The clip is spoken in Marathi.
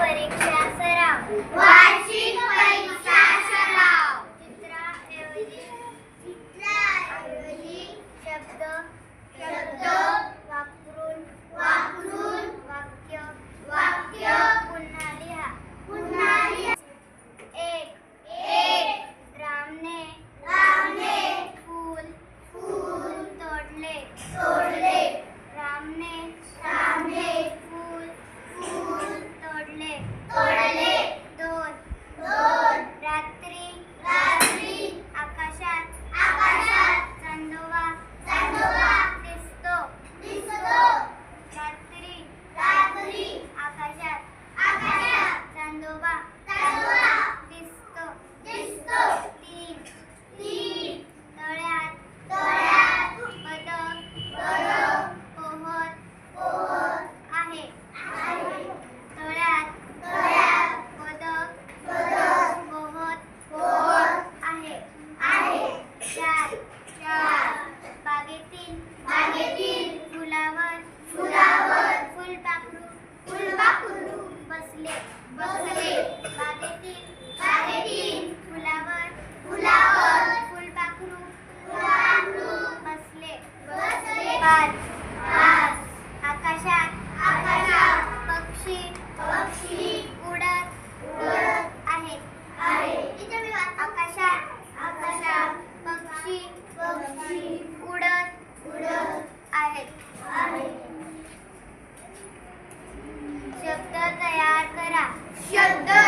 परीक्षा सराव बसले. फुलावर फुलावर फुलपाखरू फुलपाखरू बसले बसले. पाच. Yeah.